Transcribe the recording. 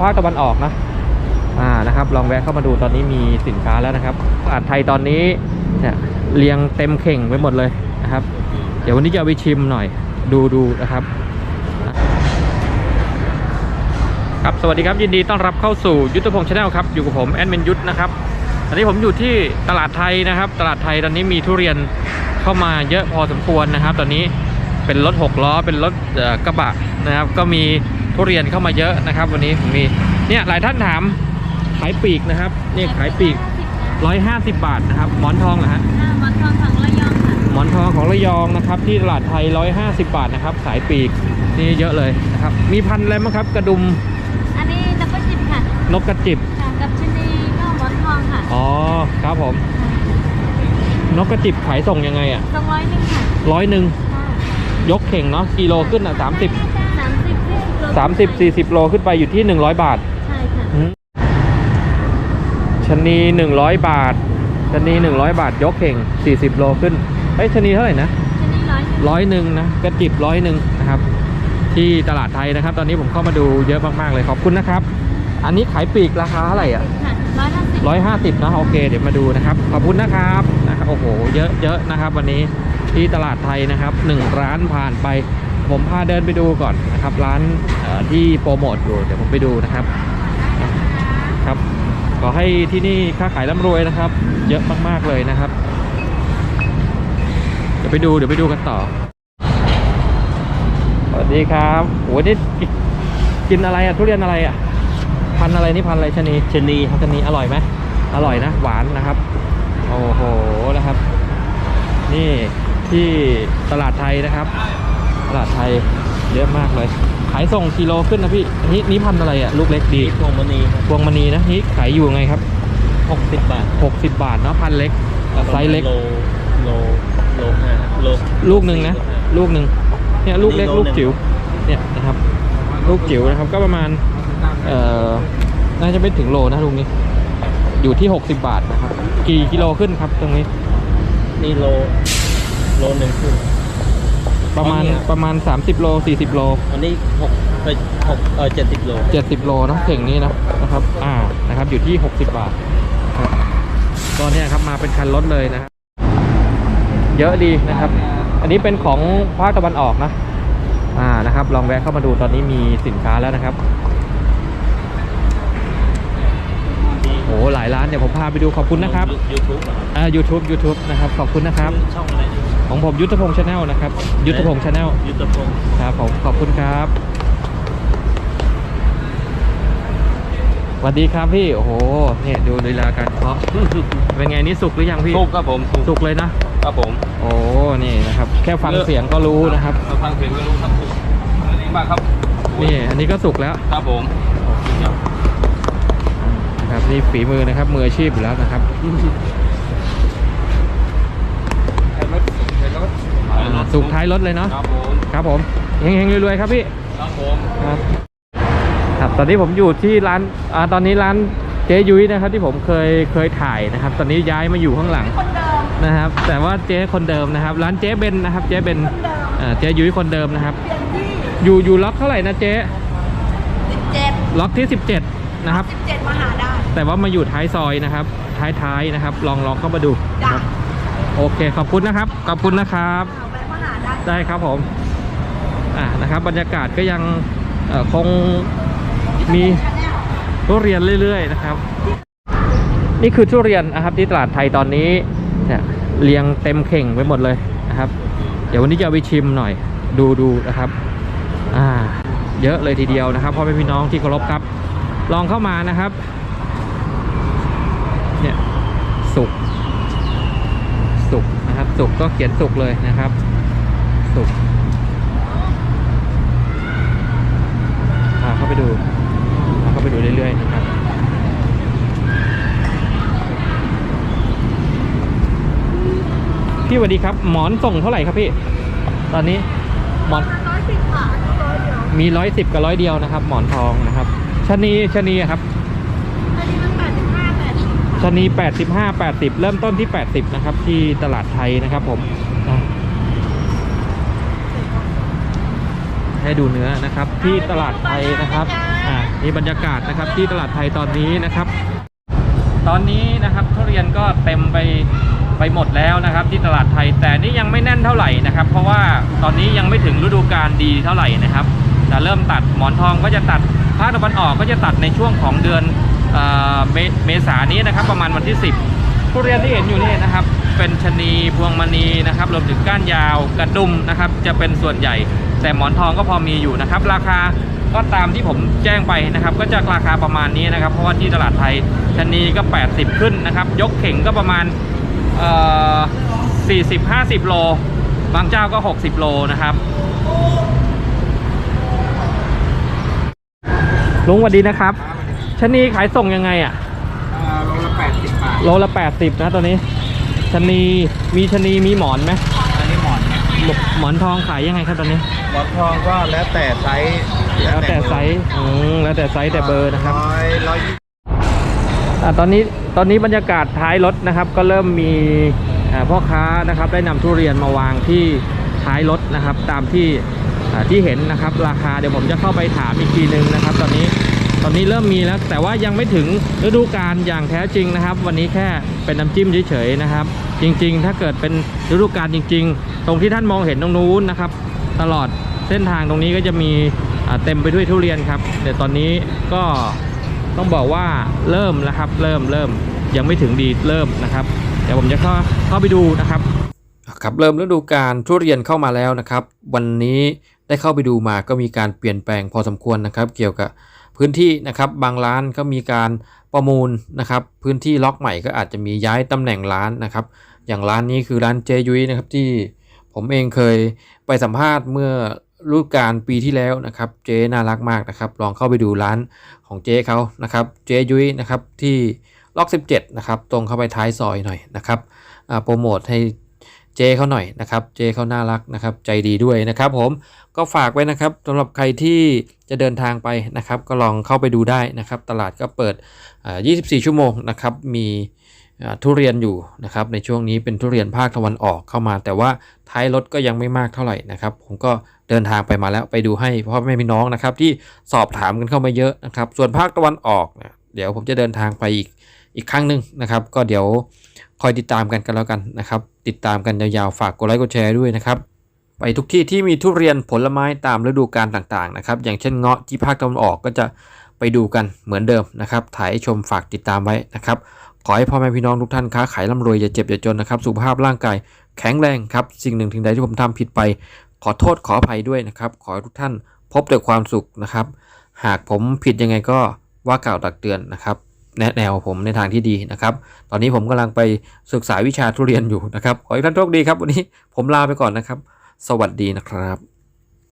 ภาคตะวันออกนะอ่านะครับ ลองแวะเข้ามาดูตอนนี้มีสินค้าแล้วนะครับตลาดไทยตอนนี้เนี่ยเรียงเต็มเข่งไปหมดเลยนะครับ เดี๋ยววันนี้จะไปชิมหน่อย ดูดูนะครับ ครับสวัสดีครับยินดีต้อนรับเข้าสู่ยุทธพงศ์ชาแนลครับอยู่กับผมแอดมินยุทธนะครับตอนนี้ผมอยู่ที่ตลาดไทยนะครับ ตลาดไทยตอนนี้มีทุเรียนเข้ามาเยอะพอสมควรนะครับ ตอนนี้เป็นรถหกล้อเป็นรถกระบะนะครับ ก็มี ทุเรียนเข้ามาเยอะนะครับ วันนี้ผมมีเนี่ยหลายท่านถามขายปีกนะครับนี่ขายปีก 150 บาทนะครับหมอนทองเหรอฮะอ่าหมอนทองของระยองค่ะหมอนทองของระยองนะครับที่ตลาดไทย 150 บาทนะครับขายปีกนี่เยอะเลยนะครับมีพันธุ์อะไรบ้างครับกระดุม อันนี้นับประจิบค่ะนกกระจิบค่ะกับชะนีก็หมอนทองค่ะอ๋อครับผม นกกระจิบขายส่งยังไงอะสองร้อยหนึ่งค่ะร้อยหนึ่งค่ะยกเข่งเนาะกิโลขึ้นอะสามสิบ สามสิบสี่สิบโลสามสิบสี่สิบโลขึ้นไปอยู่ที่หนึ่งร้อยบาท ใช่ค่ะอืมชะนีหนึ่งร้อยบาทชะนีหนึ่งร้อยบาทยกเข่งสี่สิบโลขึ้นเอ้ยชะนีเท่าไหร่นะชะนีร้อยหนึ่งร้อยหนึ่งนะกระจิบร้อยหนึ่งนะครับ ที่ตลาดไทยนะครับ ตอนนี้ผมเข้ามาดูเยอะมากๆเลยขอบคุณนะครับ อันนี้ขายปีกราคาเท่าไหร่อะค่ะร้อยห้าสิบร้อยห้าสิบนะโอเค เดี๋ยวมาดูนะครับ ขอบคุณนะครับนะครับโอ้โห เยอะเยอะนะครับ วันนี้ที่ตลาดไทยนะครับหนึ่งร้านผ่านไป ผมพาเดินไปดูก่อนนะครับ ร้านเอ่อที่โปรโมทอยู่เดี๋ยวผมไปดูนะครับครับ ขอให้ที่นี่ค้าขายร่ำรวยนะครับ เยอะมากๆเลยนะครับ เดี๋ยวไปดูเดี๋ยวไปดูกันต่อสวัสดีครับโอ้โหนี่กินอะไรอะทุเรียนอะไรอะพันธุ์อะไรนี่พันธุ์อะไรชะนีชะนีครับชะนีอร่อยไหมอร่อยนะหวานนะครับ โอ้โหนะครับ นี่ที่ตลาดไทยนะครับ ตลาดไทยเยอะมากเลย ขายส่งกิโลขึ้นนะพี่อันนี้นี่พันธุ์อะไรอะลูกเล็กดีดีพวงมณีครับพวงมณีนะนี่ขายอยู่ไงครับหกสิบบาท60 บาทเนาะพันเล็กไซส์เล็ก โลโลโลห้าโลลูกหนึ่งนะ ลูกหนึ่งเนี่ยลูกเล็กนี่ลูโลกหนึ่งจิ๋วเนี่ยนะครับ ลูกจิ๋วนะครับก็ประมาณเอ่อน่าจะไม่ถึงโลนะลูกนี้ อยู่ที่ 60 บาทนะครับ กี่กิโลขึ้นครับตรงนี้ นี่โลโลหนึ่งคือ ประมาณอ๋อเนี่ยประมาณ 30 โล 40 โลอันนี้หกเอ้ยหกเออเจ็ดสิบโล70 โลเนอะเข่งนี้นะนะครับ อ่านะครับอยู่ที่ 60 บาทครับก็เนี่ยครับมาเป็นคันรถเลยนะครับเยอะดีนะครับ อันนี้เป็นของภาคตะวันออกนะอ่านะครับ ลองแวะเข้ามาดูตอนนี้มีสินค้าแล้วนะครับโอ้โหหลายร้านเดี๋ยวผมพาไปดูขอบคุณนะครับยูทูบอ่า YouTube YouTube นะครับขอบคุณนะครับ ช่องอะไร ของผมยุทธพงศ์ชาแนลนะครับ ยุทธพงศ์ชาแนลยูทูบพงครับผมขอบคุณครับสวัสดีครับพี่โอ้โหเนี่ยดูลีลาการเคาะเป็นไงนี่สุกหรือยังพี่ถูกครับผมสุกเลยนะครับผม โอ้นี่นะครับ แค่ฟังเสียงก็รู้นะครับเราฟังเพลงก็รู้ครับถูกดีมากครับนี่อันนี้ก็สุกแล้วครับผมนะครับนี่ฝีมือนะครับมืออาชีพอยู่แล้วนะครับ อ่า สุกท้ายรถเลยเนาะครับผมครับผมเฮงๆรวยๆครับพี่ครับผมครับครับตอนนี้ผมอยู่ที่ร้านอ่าตอนนี้ร้านเจ๊ยุ้ยนะครับที่ผมเคยเคยถ่ายนะครับ ตอนนี้ย้ายมาอยู่ข้างหลังคนเดิมนะครับ แต่ว่าเจ๊คนเดิมนะครับ ร้านเจ๊เบนนะครับ เจ๊เบนอ่าเจ๊ยุ้ยคนเดิมนะครับ อยู่อยู่ล็อกเท่าไหร่นะเจ๊สิบเจ็ดล็อกที่ 17 นะครับสิบเจ็ดมาหาได้ แต่ว่ามาอยู่ท้ายซอยนะครับ ท้ายท้ายๆนะครับ ลองลองเข้ามาดูนะครับโอเค ขอบคุณนะครับ ขอบคุณนะครับ ได้ครับผมอ่านะครับบรรยากาศก็ยังคงมีทุเรียนเรื่อย ๆ นะครับ นี่คือทุเรียนนะครับที่ตลาดไทยตอนนี้เนี่ยเรียงเต็มเข่งไปหมดเลยนะครับ เดี๋ยววันนี้จะไปชิมหน่อยดูดูนะครับอ่าเยอะเลยทีเดียวนะครับพ่อแม่พี่น้องที่เคารพครับ ลองเข้ามานะครับเนี่ยสุกสุกนะครับสุกก็เขียนสุกเลยนะครับ สุกพาเข้าไปดูพาเข้าไปดูเรื่อยๆนะครับพี่สวัสดีครับ หมอนส่งเท่าไหร่ครับพี่ ตอนนี้หมอนร้อยสิบบาทร้อยเดียวมีร้อยสิบกับร้อยเดียวนะครับ หมอนทองนะครับชะนีชะนีอะครับอันนี้มันแปดสิบห้าแปดสิบชะนีแปดสิบห้าแปดสิบเริ่มต้นที่แปดสิบนะครับ ที่ตลาดไทยนะครับผมอะ ให้ดูเนื้อนะครับ ที่ตลาดไทยนะครับอ่านี่บรรยากาศนะครับที่ตลาดไทยตอนนี้นะครับ ตอนนี้นะครับทุเรียนก็เต็มไปไปหมดแล้วนะครับ ที่ตลาดไทยแต่นี่ยังไม่แน่นเท่าไหร่นะครับ เพราะว่าตอนนี้ยังไม่ถึงฤดูกาลดีเท่าไหร่นะครับจะเริ่มตัดหมอนทองก็จะตัดภาคตะวันออกก็จะตัดในช่วงของเดือนเอ่อเมเมษานี้นะครับ ประมาณวันที่ 10ทุเรียนที่เห็นอยู่นี่นะครับ เป็นชนีพวงมณีนะครับรวมถึงก้านยาวกระดุมนะครับ จะเป็นส่วนใหญ่ แต่หมอนทองก็พอมีอยู่นะครับ ราคาก็ตามที่ผมแจ้งไปนะครับ ก็จะราคาประมาณนี้นะครับ เพราะว่าที่ตลาดไทยชะนีก็ 80 ขึ้นนะครับ ยกเข่งก็ประมาณเอ่อ40-50โล บางเจ้าก็ 60 โลนะครับลุงสวัสดีนะครับชะนีขายส่งยังไงอะโลละแปดสิบบาทโลละ 80 นะตัวนี้ชะนีมีชะนีมีหมอนไหมอันนี้ หมอนเนี่ยหมอนทองขายยังไงครับตอนนี้ หมอนทองก็แล้วแต่ไซส์แล้วแต่ไซส์อืมแล้วแต่ไซส์แต่เบอร์นะครับร้อยร้อยยี่สิบอ่าตอนนี้ตอนนี้บรรยากาศท้ายรถนะครับ ก็เริ่มมีอ่าพ่อค้านะครับได้นำทุเรียนมาวางที่ท้ายรถนะครับ ตามที่อ่าที่เห็นนะครับ ราคาเดี๋ยวผมจะเข้าไปถามอีกทีนึงนะครับ ตอนนี้ตอนนี้เริ่มมีแล้ว แต่ว่ายังไม่ถึงฤดูกาลอย่างแท้จริงนะครับ วันนี้แค่เป็นน้ำจิ้มเฉยๆนะครับ จริง ๆ ถ้าเกิดเป็นฤดูกาลจริง ๆ ตรงที่ท่านมองเห็นตรงนู้นนะครับ ตลอดเส้นทางตรงนี้ก็จะมีเต็มไปด้วยทุเรียนครับแต่ตอนนี้ก็ต้องบอกว่าเริ่มแล้วครับ เริ่มเริ่มยังไม่ถึงดีเริ่มนะครับเดี๋ยวผมจะเข้าเข้าไปดูนะครับครับเริ่มฤดูกาลทุเรียนเข้ามาแล้วนะครับ วันนี้ได้เข้าไปดูมาก็มีการเปลี่ยนแปลงพอสมควรนะครับ เกี่ยวกับพื้นที่นะครับ บางร้านก็มีการ ประมูลนะครับพื้นที่ล็อกใหม่ก็อาจจะมีย้ายตำแหน่งร้านนะครับ อย่างร้านนี้คือร้านเจยุ้ยนะครับที่ผมเองเคยไปสัมภาษณ์เมื่อฤดูกาลปีที่แล้วนะครับเจ๊น่ารักมากนะครับ ลองเข้าไปดูร้านของเจ๊เขานะครับเจ๊ยุ้ยนะครับที่ล็อก 17 นะครับ ตรงเข้าไปท้ายซอยหน่อยนะครับโปรโมทให้ เจเขาหน่อยนะครับ เจเขาน่ารักนะครับ ใจดีด้วยนะครับผมก็ฝากไว้นะครับสำหรับใครที่จะเดินทางไปนะครับ ก็ลองเข้าไปดูได้นะครับ ตลาดก็เปิด 24 ชั่วโมงนะครับ มีทุเรียนอยู่นะครับ ในช่วงนี้เป็นทุเรียนภาคตะวันออกเข้ามา แต่ว่าท้ายรถก็ยังไม่มากเท่าไหร่นะครับ ผมก็เดินทางไปมาแล้วไปดูให้พ่อแม่พี่น้องนะครับ ที่สอบถามกันเข้ามาเยอะนะครับ ส่วนภาคตะวันออกเนี่ยเดี๋ยวผมจะเดินทางไปอีก อีกครั้งหนึ่งนะครับ ก็เดี๋ยวคอยติดตามกันกันแล้วกันนะครับ ติดตามกันยาวๆ ฝากกดไลค์กดแชร์ด้วยนะครับ ไปทุกที่ที่มีทุเรียนผลไม้ตามฤดูกาลต่างๆนะครับ อย่างเช่นเงาะที่ภาคตะวันออกก็จะไปดูกันเหมือนเดิมนะครับ ถ่ายชมฝากติดตามไว้นะครับ ขอให้พ่อแม่พี่น้องทุกท่านค้าขายร่ำรวยอย่าเจ็บอย่าจนนะครับ สุขภาพร่างกายแข็งแรงครับ สิ่งหนึ่งถึงใดที่ผมทำผิดไป ขอโทษขออภัยด้วยนะครับ ขอให้ทุกท่านพบแต่ความสุขนะครับ หากผมผิดยังไงก็ว่ากล่าวตักเตือนนะครับ แนะแนวผมในทางที่ดีนะครับ ตอนนี้ผมกำลังไปศึกษาวิชาทุเรียนอยู่นะครับ ขอให้ท่านโชคดีครับ วันนี้ผมลาไปก่อนนะครับ สวัสดีนะครับ